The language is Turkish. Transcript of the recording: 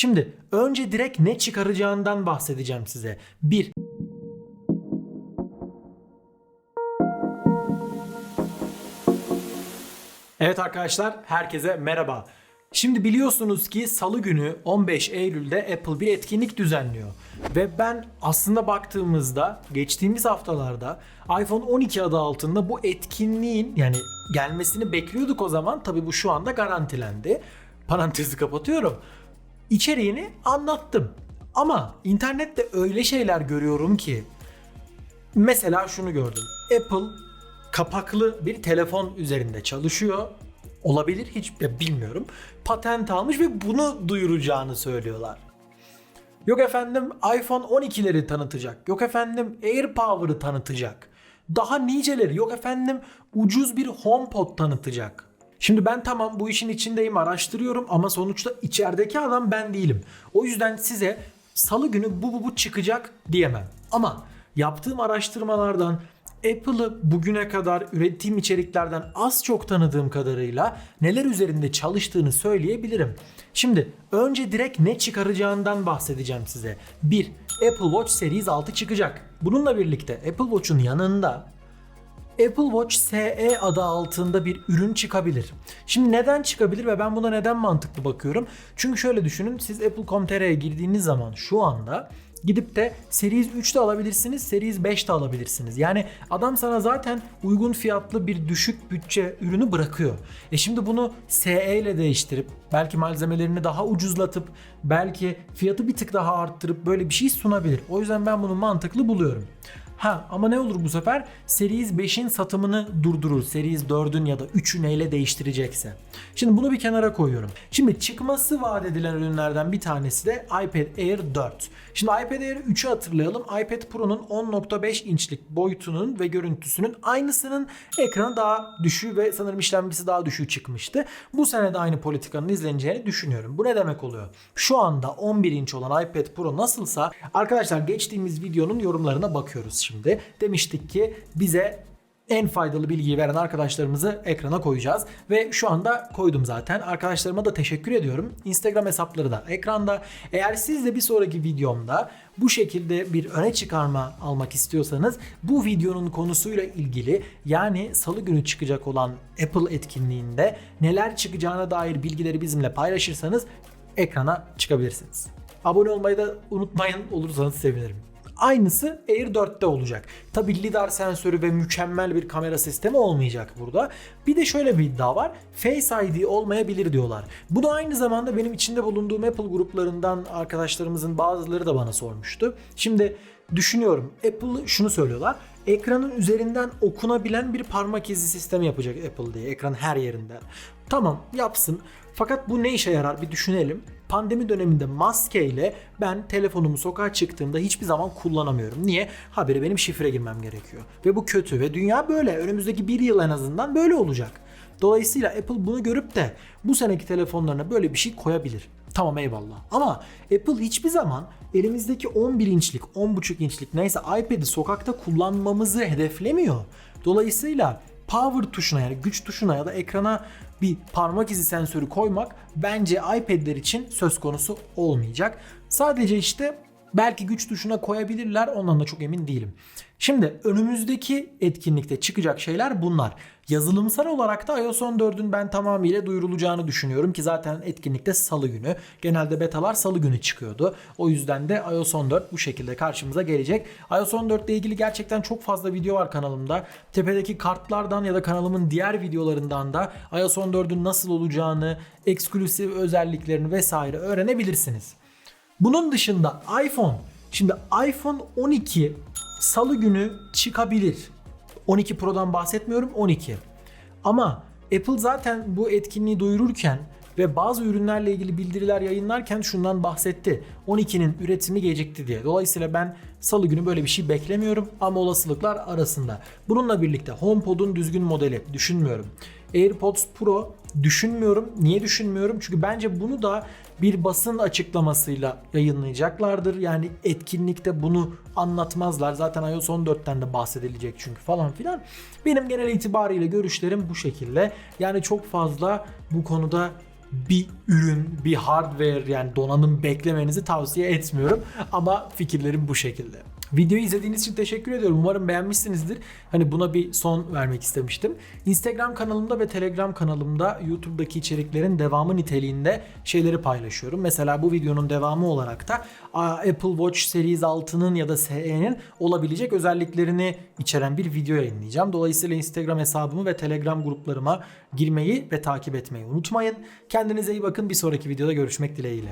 Şimdi önce direkt ne çıkaracağından bahsedeceğim size. 1. Evet arkadaşlar herkese merhaba. Şimdi biliyorsunuz ki salı günü 15 Eylül'de Apple bir etkinlik düzenliyor. Ve ben aslında baktığımızda geçtiğimiz haftalarda iPhone 12 adı altında bu etkinliğin yani gelmesini bekliyorduk o zaman. Tabi bu şu anda garantilendi. Parantezi kapatıyorum. İçeriğini anlattım. Ama internette öyle şeyler görüyorum ki Mesela şunu gördüm. Apple kapaklı bir telefon üzerinde çalışıyor. Olabilir hiç bilmiyorum. Patent almış ve bunu duyuracağını söylüyorlar. Yok efendim iPhone 12'leri tanıtacak. Yok efendim AirPower'ı tanıtacak. Daha niceleri yok efendim ucuz bir HomePod tanıtacak. Şimdi ben tamam bu işin içindeyim araştırıyorum ama sonuçta içerideki adam ben değilim. O yüzden size salı günü bu bu bu çıkacak diyemem. Ama yaptığım araştırmalardan Apple'ı bugüne kadar ürettiğim içeriklerden az çok tanıdığım kadarıyla neler üzerinde çalıştığını söyleyebilirim. Şimdi önce direkt ne çıkaracağından bahsedeceğim size. 1. Apple Watch Series 6 çıkacak. Bununla birlikte Apple Watch'un yanında Apple Watch SE adı altında bir ürün çıkabilir. Şimdi neden çıkabilir ve ben buna neden mantıklı bakıyorum? Çünkü şöyle düşünün siz Apple.com.tr'ye girdiğiniz zaman şu anda gidip de Series 3 de alabilirsiniz, Series 5 de alabilirsiniz. Yani adam sana zaten uygun fiyatlı bir düşük bütçe ürünü bırakıyor. E şimdi bunu SE ile değiştirip belki malzemelerini daha ucuzlatıp belki fiyatı bir tık daha arttırıp böyle bir şey sunabilir. O yüzden ben bunu mantıklı buluyorum. Ha ama ne olur bu sefer? Series 5'in satımını durdurur. Series 4'ün ya da 3'ü neyle değiştirecekse. Şimdi bunu bir kenara koyuyorum. Şimdi çıkması vaat edilen ürünlerden bir tanesi de iPad Air 4. Şimdi iPad Air 3'ü hatırlayalım. iPad Pro'nun 10.5 inçlik boyutunun ve görüntüsünün aynısının ekranı daha düşüğü ve sanırım işlemcisi daha düşüğü çıkmıştı. Bu sene de aynı politikanın izleneceğini düşünüyorum. Bu ne demek oluyor? Şu anda 11 inç olan iPad Pro nasılsa arkadaşlar geçtiğimiz videonun yorumlarına bakıyoruz şimdi. Demiştik ki bize en faydalı bilgiyi veren arkadaşlarımızı ekrana koyacağız. Ve şu anda koydum zaten. Arkadaşlarıma da teşekkür ediyorum. Instagram hesapları da ekranda. Eğer siz de bir sonraki videomda bu şekilde bir öne çıkarma almak istiyorsanız bu videonun konusuyla ilgili yani salı günü çıkacak olan Apple etkinliğinde neler çıkacağına dair bilgileri bizimle paylaşırsanız ekrana çıkabilirsiniz. Abone olmayı da unutmayın olursanız sevinirim. Aynısı Air 4'te olacak. Tabi lidar sensörü ve mükemmel bir kamera sistemi olmayacak burada. Bir de şöyle bir iddia var. Face ID olmayabilir diyorlar. Bunu aynı zamanda benim içinde bulunduğum Apple gruplarından arkadaşlarımızın bazıları da bana sormuştu. Şimdi düşünüyorum. Apple şunu söylüyorlar. Ekranın üzerinden okunabilen bir parmak izi sistemi yapacak Apple diye. Ekran her yerinden. Tamam yapsın. Fakat bu ne işe yarar bir düşünelim. Pandemi döneminde maskeyle ben telefonumu sokağa çıktığımda hiçbir zaman kullanamıyorum. Niye? Haberi benim şifre girmem gerekiyor. Ve bu kötü ve dünya böyle. Önümüzdeki bir yıl en azından böyle olacak. Dolayısıyla Apple bunu görüp de bu seneki telefonlarına böyle bir şey koyabilir. Tamam eyvallah. Ama Apple hiçbir zaman elimizdeki 11 inçlik, 10.5 inçlik neyse iPad'i sokakta kullanmamızı hedeflemiyor. Dolayısıyla power tuşuna yani güç tuşuna ya da ekrana bir parmak izi sensörü koymak bence iPad'ler için söz konusu olmayacak. Sadece işte belki güç tuşuna koyabilirler ondan da çok emin değilim. Şimdi önümüzdeki etkinlikte çıkacak şeyler bunlar. Yazılımsal olarak da iOS 14'ün ben tamamıyla duyurulacağını düşünüyorum ki zaten etkinlikte salı günü. Genelde betalar salı günü çıkıyordu. O yüzden de iOS 14 bu şekilde karşımıza gelecek. iOS 14 ile ilgili gerçekten çok fazla video var kanalımda. Tepedeki kartlardan ya da kanalımın diğer videolarından da iOS 14'ün nasıl olacağını, eksklusif özelliklerini vesaire öğrenebilirsiniz. Bunun dışında iPhone. Şimdi iPhone 12 salı günü çıkabilir. 12 Pro'dan bahsetmiyorum 12. Ama Apple zaten bu etkinliği duyururken ve bazı ürünlerle ilgili bildiriler yayınlarken şundan bahsetti. 12'nin üretimi gecikti diye. Dolayısıyla ben salı günü böyle bir şey beklemiyorum ama olasılıklar arasında. Bununla birlikte HomePod'un düzgün modeli düşünmüyorum. AirPods Pro düşünmüyorum. Niye düşünmüyorum? Çünkü bence bunu da bir basın açıklamasıyla yayınlayacaklardır. Yani etkinlikte bunu anlatmazlar. Zaten iOS 14'ten de bahsedilecek çünkü falan filan. Benim genel itibariyle görüşlerim bu şekilde. Yani çok fazla bu konuda bir ürün, bir hardware yani donanım beklemenizi tavsiye etmiyorum. Ama fikirlerim bu şekilde. Videoyu izlediğiniz için teşekkür ediyorum. Umarım beğenmişsinizdir. Hani buna bir son vermek istemiştim. Instagram kanalımda ve Telegram kanalımda YouTube'daki içeriklerin devamı niteliğinde şeyleri paylaşıyorum. Mesela bu videonun devamı olarak da Apple Watch Series 6'nın ya da SE'nin olabilecek özelliklerini içeren bir video yayınlayacağım. Dolayısıyla Instagram hesabımı ve Telegram gruplarıma girmeyi ve takip etmeyi unutmayın. Kendinize iyi bakın. Bir sonraki videoda görüşmek dileğiyle.